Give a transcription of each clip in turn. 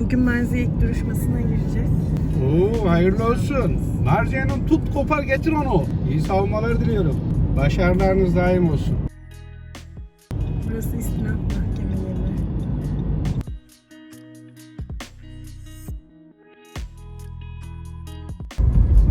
Bugün Merziye ilk duruşmasına girecek. Oo hayırlı olsun. Marziye'nin tut kopar getir onu. İyi savunmalar diliyorum. Başarılarınız daim olsun. Burası istinaf mahkemeleri.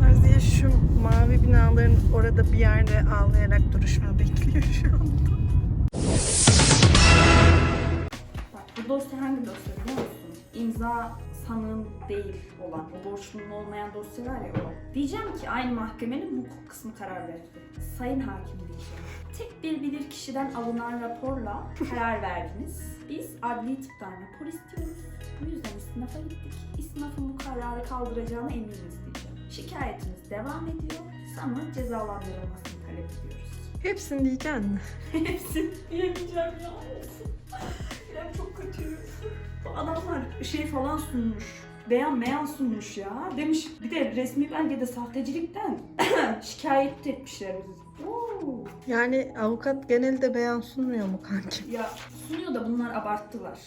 Merziye şu mavi binaların orada bir yerde ağlayarak duruşma bekliyor şu anda. Bak bu dosya hangi dosya biliyor musun? İmza sanığın değil olan, o borçlunun olmayan dosya var ya o. Diyeceğim ki aynı mahkemenin hukuk kısmı karar verdi. Sayın hakim diyeceğim. Tek bir bilir kişiden alınan raporla karar verdiniz. Biz adli tıptan rapor istiyoruz. Bu yüzden istinafa gittik. İstinafın bu kararı kaldıracağına eminiz diyeceğim. Şikayetimiz devam ediyor. Sanığın cezalandırılmasını talep ediyoruz. Hepsini diyeceksin mi? Hepsi diyemeyeceğim ya. İrem çok kötü. Bu adamlar şey falan sunmuş. Beyan beyan sunmuş ya. Demiş bir de resmi belgede sahtecilikten şikayet etmişler bizi. Oo. Yani avukat genelde beyan sunmuyor mu kanki? Ya sunuyor da bunlar abarttılar.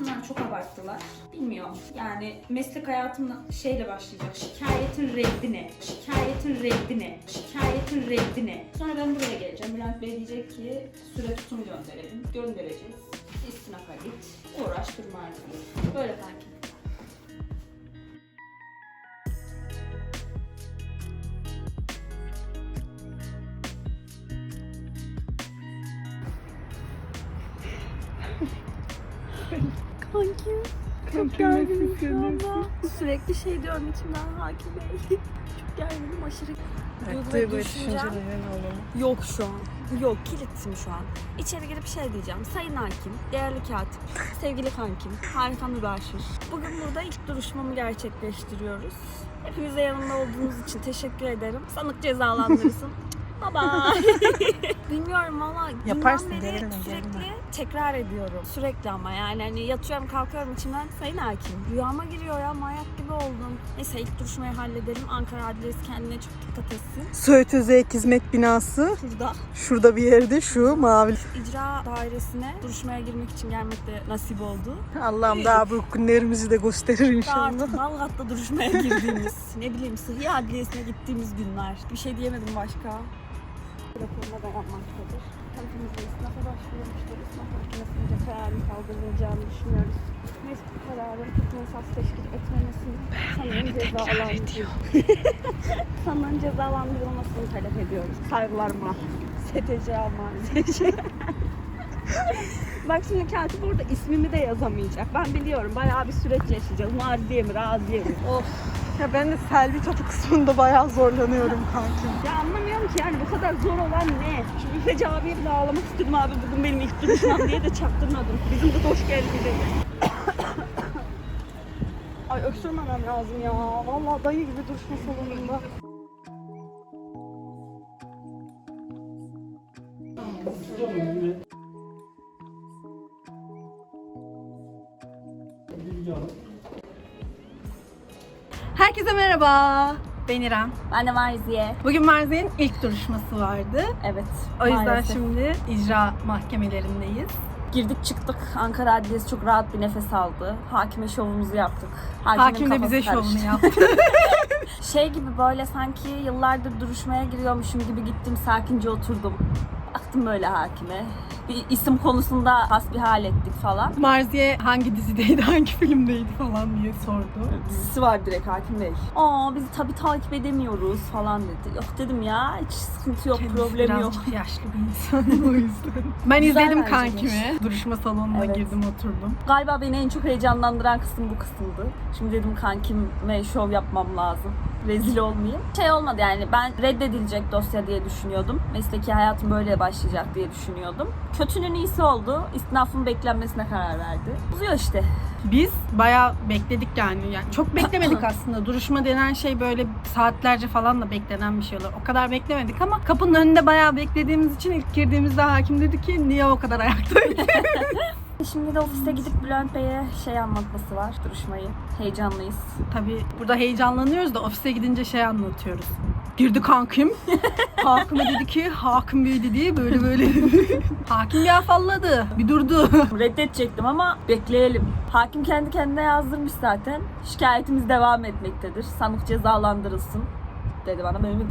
Bunlar çok abarttılar. Bilmiyorum. Yani meslek hayatımda şeyle başlayacak. Şikayetin reddi ne? Şikayetin reddi ne? Şikayetin reddi ne? Sonra ben buraya geleceğim. Bülent Bey diyecek ki süre tutum gönderelim. Göndereceğiz. İstinafa git. Uğraş durma artık. Böyle kanki. Kanki çok gerginim şu anda. Sürekli şey diyorum içimden hakim bey. çok gerginim aşırı. Duygu ve düşüncelerin olanı. Yok şu an. Yok kilitsim şu an. İçeri girip şey diyeceğim. Sayın hakim, değerli katip, sevgili kankim, harika mübaşir. Bugün burada ilk duruşmamı gerçekleştiriyoruz. Hepinize yanımda olduğunuz için teşekkür ederim. Sanık cezalandırırsın. Baba. Bilmiyorum valla Yaparsın, beri gerilme, sürekli gerilme. tekrar ediyorum. Sürekli ama yani hani yatıyorum kalkıyorum içimden sayın hakim. Rüyama giriyor ya manyak gibi oldum. Neyse ilk duruşmayı halledelim. Ankara Adliyesi kendine çok dikkat etsin. Söğüt Özek Hizmet Binası. Şurada Şurada bir yerde şu mavi. icra dairesine duruşmaya girmek için gelmek de nasip oldu. Allah'ım daha bu günlerimizi de gösterir inşallah. artık Balgat'ta duruşmaya girdiğimiz, ne bileyim Sıhhi Adliyesi'ne gittiğimiz günler. Bir şey diyemedim başka. Raporuna dayanmaktadır. Tarafımızda isnafa başvurmuştur. İsnaf mahkemesinde kararın kaldırılacağını düşünüyoruz. Neyse bu kararı tutma esas teşkil etmemesini sanığın cezalandırıyor. sanığın cezalandırılmasını talep ediyoruz. Saygılarıma. STC Almanya. Bak şimdi katip orada ismimi de yazamayacak. Ben biliyorum bayağı bir süreç yaşayacağız. Marziye mi, raziye mi? Of. Ya ben de Selvi Çatı kısmında bayağı zorlanıyorum kankim. Ya anlamıyorum ki yani bu kadar zor olan ne? Şu Üfeci abiye bile ağlamak istedim abi bugün benim ilk duruşmam diye de çaktırmadım. Bizim de hoş geldi Ay öksürmemem lazım ya. Vallahi dayı gibi duruşma salonunda. Herkese merhaba. Ben İrem. Ben de Marziye. Bugün Merziye'nin ilk duruşması vardı. Evet. O yüzden maalesef. şimdi icra mahkemelerindeyiz. Girdik çıktık. Ankara Adliyesi çok rahat bir nefes aldı. Hakime şovumuzu yaptık. Hakimin Hakim de bize karıştı. şovunu yaptı. Şey gibi böyle sanki yıllardır duruşmaya giriyormuşum gibi gittim sakince oturdum. Baktım böyle hakime. Bir isim konusunda hasbihal ettik falan. Marziye hangi dizideydi, hangi filmdeydi falan diye sordu. Dizisi var direkt hakim bey. Aa biz tabii takip edemiyoruz falan dedi. Yok dedim ya hiç sıkıntı yok Kendisi problem yok. birazcık yaşlı bir insan o yüzden. Ben Güzel izledim bence kankimi. Duruşma salonuna Evet. girdim oturdum. Galiba beni en çok heyecanlandıran kısım bu kısımdı. Şimdi dedim kankime şov yapmam lazım. Rezil olmayayım. Şey olmadı yani ben reddedilecek dosya diye düşünüyordum. Mesleki hayatım böyle başlayacak diye düşünüyordum. Kötünün iyisi oldu. İstinafın beklenmesine karar verdi. Uzuyor işte. Biz bayağı bekledik yani. yani. Çok beklemedik aslında. Duruşma denen şey böyle saatlerce falan da beklenen bir şey olur. O kadar beklemedik ama kapının önünde bayağı beklediğimiz için ilk girdiğimizde hakim dedi ki niye o kadar ayakta Şimdi de ofiste gidip Bülent Bey'e şey anlatması var duruşmayı. Heyecanlıyız. Tabii burada heyecanlanıyoruz da ofise gidince şey anlatıyoruz. Girdi kankim. Hakime dedi ki hakim bey dedi böyle böyle. Hakim bir afalladı. Bir durdu. Reddedecektim ama bekleyelim. Hakim kendi kendine yazdırmış zaten. Şikayetimiz devam etmektedir. Sanık cezalandırılsın dedi bana böyle mi?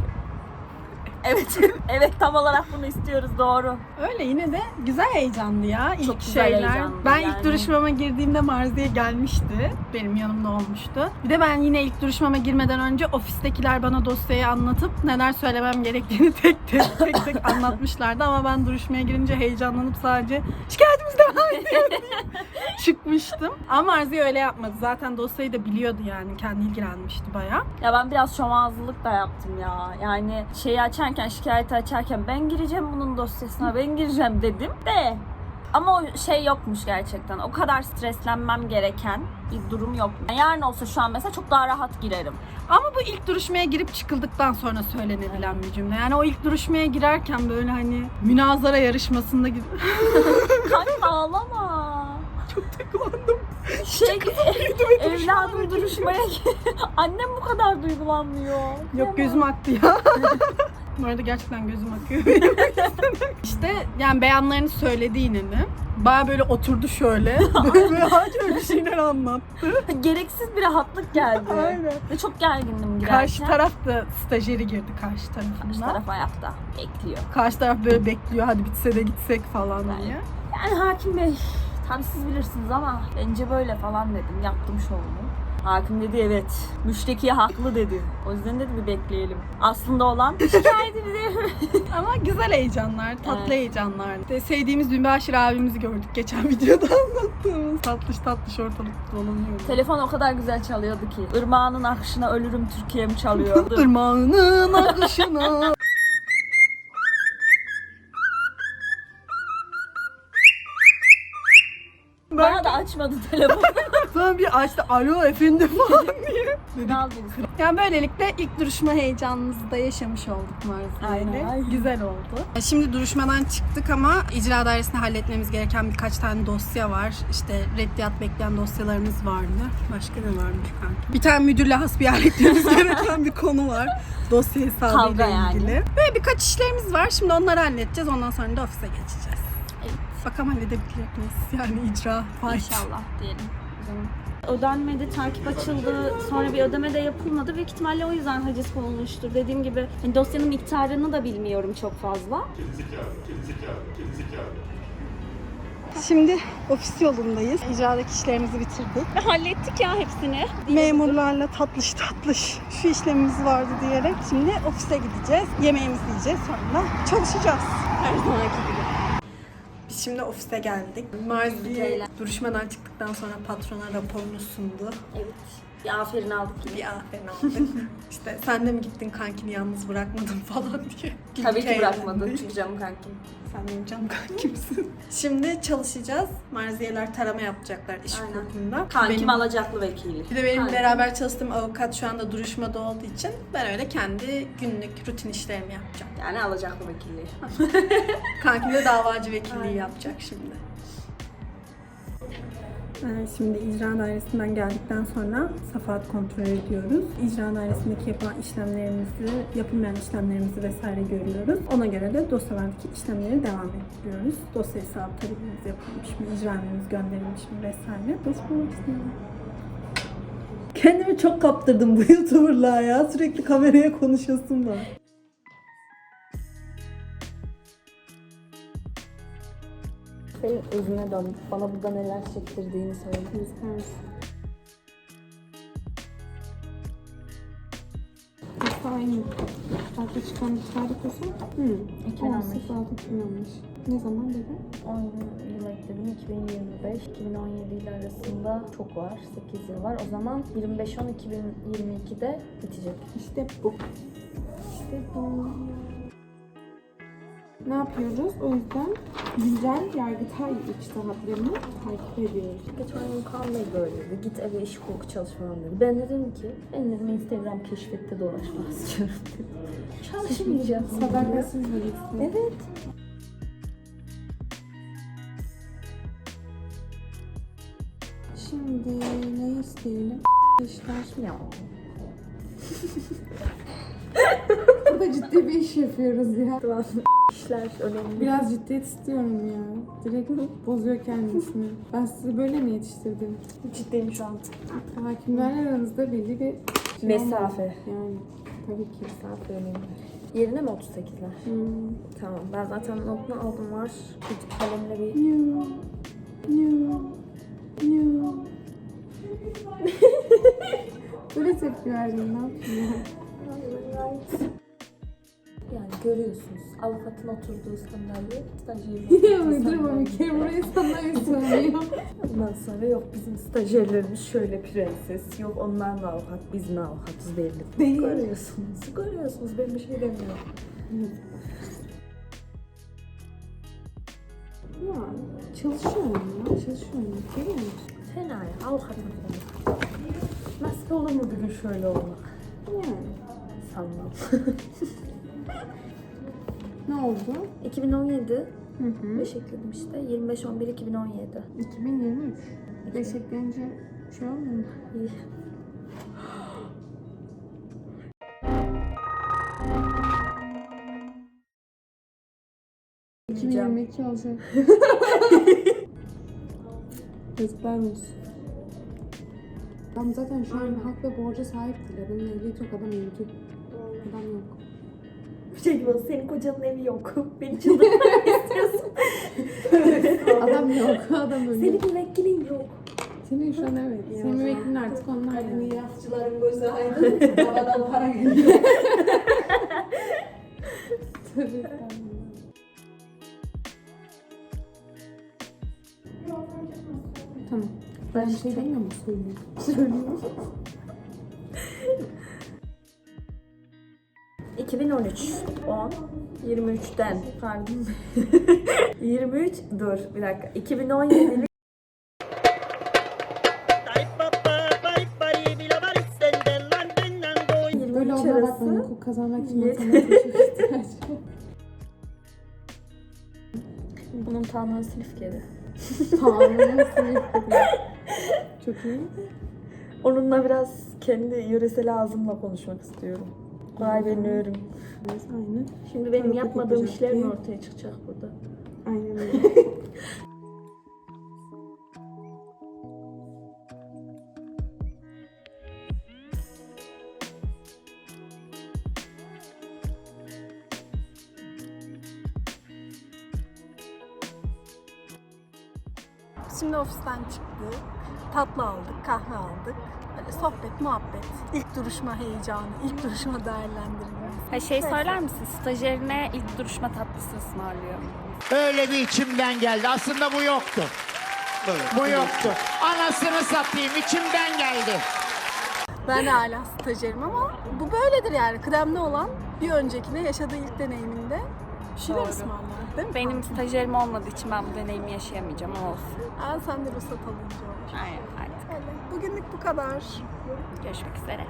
Evet, evet tam olarak bunu istiyoruz doğru. Öyle yine de güzel heyecanlı ya ilk Çok güzel şeyler. heyecanlı ben yani. ilk duruşmama girdiğimde Marziye gelmişti. Benim yanımda olmuştu. Bir de ben yine ilk duruşmama girmeden önce ofistekiler bana dosyayı anlatıp neler söylemem gerektiğini tek tek tek tek anlatmışlardı ama ben duruşmaya girince heyecanlanıp sadece şikayetimiz devam ediyor diye çıkmıştım. Ama Marziye öyle yapmadı. Zaten dosyayı da biliyordu yani. Kendi ilgilenmişti bayağı. Ya ben biraz şomazlılık da yaptım ya. Yani şeyi açarken, şikayeti açarken ben gireceğim bunun dosyasına, ben gireceğim dedim de. Ama o şey yokmuş gerçekten. O kadar streslenmem gereken bir durum yok. Yarın olsa şu an mesela çok daha rahat girerim. Ama bu ilk duruşmaya girip çıkıldıktan sonra söylenebilen bir cümle. Yani o ilk duruşmaya girerken böyle hani münazara yarışmasında gibi Kanka ağlama. çok takılandım. Şey evladım duruşmaya Annem bu kadar duygulanmıyor. Yok gözüm aktı ya. Bu arada gerçekten gözüm akıyor işte yani beyanlarını söyledi de. Baya böyle oturdu şöyle. Böyle, acayip bir şeyler anlattı. Gereksiz bir rahatlık geldi. Aynen. Ve çok gergindim girerken. Karşı taraf da stajyeri girdi karşı tarafından. Karşı taraf ayakta bekliyor. Karşı taraf böyle bekliyor hadi bitse de gitsek falan diye. Yani hakim bey tabii siz bilirsiniz ama bence böyle falan dedim. Yaptım şovumu. Hakim dedi evet. Müşteki haklı dedi. O yüzden dedi bir bekleyelim. Aslında olan şikayetimizi Ama güzel heyecanlar, tatlı Evet. heyecanlar. İşte sevdiğimiz Dünbaşir abimizi gördük geçen videoda anlattığımız. Tatlış tatlış ortalıkta dolanıyor. Telefon o kadar güzel çalıyordu ki. Irmağının akışına ölürüm Türkiye'm çalıyordu. Irmağının akışına. Bana da açmadı telefonu. Sonra bir açtı alo efendim falan diye. Ne aldınız? Yani böylelikle ilk duruşma heyecanımızı da yaşamış olduk. Aynen. Güzel oldu. Şimdi duruşmadan çıktık ama icra dairesinde halletmemiz gereken birkaç tane dosya var. İşte reddiyat bekleyen dosyalarımız vardı. Başka ne varmış kanka? Bir tane müdürle hasbihal etmemiz gereken bir konu var. Dosya hesabıyla Kavga yani. ilgili. Ve birkaç işlerimiz var. Şimdi onları halledeceğiz. Ondan sonra da ofise geçeceğiz. Evet. Bakalım halledebilecek miyiz? Yani icra fight. İnşallah diyelim. Zaman. Ödenmedi, takip açıldı, sonra bir ödeme de yapılmadı. Büyük ihtimalle o yüzden haciz konulmuştur. Dediğim gibi hani dosyanın miktarını da bilmiyorum çok fazla. Şimdi ofis yolundayız. İcradaki işlerimizi bitirdik. Hallettik ya hepsini. memurlarla tatlış tatlış şu işlemimiz vardı diyerek şimdi ofise gideceğiz. Yemeğimizi yiyeceğiz sonra çalışacağız. Her zamanki gibi. Biz şimdi ofise geldik. Marzi Güzel. duruşmadan çıktıktan sonra patrona raporunu sundu. Evet. Bir aferin aldık. Bir aferin aldık. işte sen de mi gittin kankini yalnız bırakmadın falan diye. Tabii ki bırakmadı. Çünkü canım kankim. Sen benim canım kankimsin. Şimdi çalışacağız. Marziyeler tarama yapacaklar iş Aynen. hukukunda. Kankim Benim- alacaklı vekili. Bir de benim Kankim. beraber çalıştığım avukat şu anda duruşmada olduğu için ben öyle kendi günlük rutin işlerimi yapacağım. Yani alacaklı vekili. Kankim de davacı vekilliği yapacak şimdi. Şimdi icra dairesinden geldikten sonra safahat kontrol ediyoruz. İcra dairesindeki yapılan işlemlerimizi, yapılmayan işlemlerimizi vesaire görüyoruz. Ona göre de dosyalardaki işlemleri devam ettiriyoruz. Dosya hesabı talebimiz yapılmış mı, icramemiz gönderilmiş mi vesaire. İstiyorum. Kendimi çok kaptırdım bu YouTuber'lığa ya. Sürekli kameraya konuşasım var. Senin özüne dön. Bana burada neler çektirdiğini söyle. Aynı. Farklı çıkan bir tarih olsa Hı. 2015. 16 2015. Ne zaman dedi? 10 yıl ekledim. 2025, 2017 ile arasında çok var. 8 yıl var. O zaman 25-10-2022'de bitecek. İşte bu. İşte bu. Ne yapıyoruz? O yüzden güncel yargıtay içtihatlarını takip ediyoruz. Geçen gün Kaan Bey böyle dedi. Git eve iş hukuku çalışmam dedi. Ben de dedim ki ben dedim Instagram keşfette dolaşmak istiyorum dedim. Çalışmayacağım. Sadakatsiz birisi. Evet. Şimdi ne isteyelim? İşler. Ya. Burada ciddi bir iş yapıyoruz ya. İşler önemli. Biraz ciddiyet istiyorum ya. Direkt bozuyor kendisini. Ben sizi böyle mi yetiştirdim? Ciddiyim şu an. Hakimlerle aranızda belli bir şey Mesafe. olmalı. Yani tabii ki. Mesafe önemli. Yerine mi 38'ler? Hmm. Tamam ben zaten notunu aldım var. Bir kalemle bir New. New. New. Böyle tepki verdin ne yapayım ya? Görüyorsunuz avukatın oturduğu sandalye stajyerin Ya uydurma bir kere buraya sandalye sığmıyor. Ondan sonra yok bizim stajyerlerimiz şöyle prenses, yok onlar mı avukat, biz mi avukatız belli. Değil. Görüyorsunuz, görüyorsunuz ben bir şey demiyorum. Ya çalışıyorum ya çalışıyorum. Görüyor musun? Fena ya, avukatım fena. Nasıl olur mu bir gün şöyle olmak? Yani. Sanmam. Ne oldu? 2017, Hı hı. 5 ekledim işte, 25-11-2017. 2023. Beş ekleyince şey olmuyor mu? İyi. Diyeceğim. 2022 olacak. Yazıklar olsun. Adam zaten şu an hak ve borca sahip değil. Adamın ehliyeti yok, adam öldü. Adam yok. Bir şey gibi oldu, senin kocanın evi yok. Beni çıldırtmak istiyorsun. Adam yok, adam öldü. Senin müvekkilin yok. Senin şu an evet. Senin müvekkilin artık onlar yani. Mirasçıların gözü aydın. Babadan para geliyor. Tamam. Ben bir şey demiyor mu? Söyleyeyim. Söyleyeyim. 2013 10 23'ten pardon 23 dur bir dakika 2017 Böyle 23 olma bak hukuk kazanmak için matematiğe çok ihtiyaç var. bunun Tanrı Silifke'de. Tamam, nasıl Çok iyi. Onunla biraz kendi yöresel ağzımla konuşmak istiyorum. Vay benim Evet, aynen. Şimdi benim yapmadığım işler mi ortaya çıkacak burada? Aynen öyle. Şimdi ofisten çıktık. Tatlı aldık, kahve aldık. Böyle sohbet, muhabbet. İlk duruşma heyecanı, ilk duruşma değerlendirme. Ha şey söyler misin? Stajyerine ilk duruşma tatlısı ısmarlıyor. Öyle bir içimden geldi. Aslında bu yoktu. Bu yoktu. Anasını satayım içimden geldi. Ben de hala stajyerim ama bu böyledir yani. Kıdemli olan bir öncekine yaşadığı ilk deneyiminde bir şeyler ısmarlar. Değil mi? Benim stajyerim olmadığı için ben bu deneyimi yaşayamayacağım ama olsun. Aa, sen de ruhsat alınca olur. Aynen artık. Öyle. Bugünlük bu kadar. Görüşmek üzere.